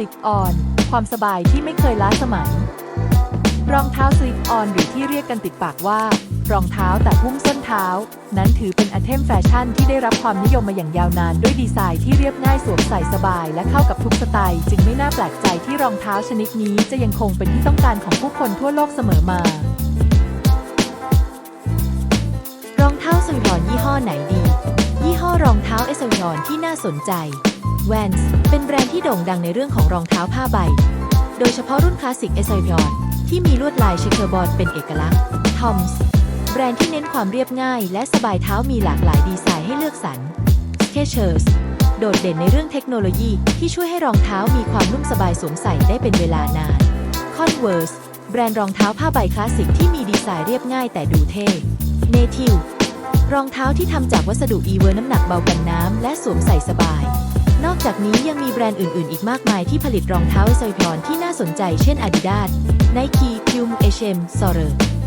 Slip On ความสบายที่ไม่เคยล้าสมัย รองเท้า Slip On หรือที่เรียกกันติดปากว่า รองเท้าแต่หุ้มส้นเท้า นั้นถือเป็นไอเทมแฟชั่นที่ได้รับความนิยมมาอย่างยาวนาน ด้วยดีไซน์ที่เรียบง่ายสวมใส่สบาย และเข้ากับทุกสไตล์ จึงไม่น่าแปลกใจที่รองเท้าชนิดนี้จะยังคงเป็นที่ต้องการของผู้คนทั่วโลกเสมอมารองเท้าสุยอนยี่ห้อไหนดี ยี่ห้อรองเท้าเอสยอนที่น่าสนใจ Vans เป็นแบรนด์ที่โด่งดังในเรื่องของรองเท้าผ้าใบ โดยเฉพาะรุ่นคลาสสิกเอสยอนที่มีลวดลายเชคเคอร์บอร์ดเป็นเอกลักษณ์ Toms แบรนด์ที่เน้นความเรียบง่าย และสบายเท้ามีหลากหลายดีไซน์ให้เลือกสรร Skechers โดดเด่นในเรื่องเทคโนโลยีที่ช่วยให้รองเท้ามีความนุ่มสบายสวมใส่ได้เป็นเวลานาน Converse แบรนด์รองเท้าผ้าใบคลาสสิกที่มีดีไซน์เรียบง่ายแต่ดูเท่ Native รองเท้าที่ทำจากวัสดุอีเวอร์น้ำหนักเบากันน้ำและสวมใส่สบาย นอกจากนี้ยังมีแบรนด์อื่นๆ อีกมากมายที่ผลิตรองเท้าไซพลอนที่น่าสนใจเช่น Adidas Nike Puma H&M Sorer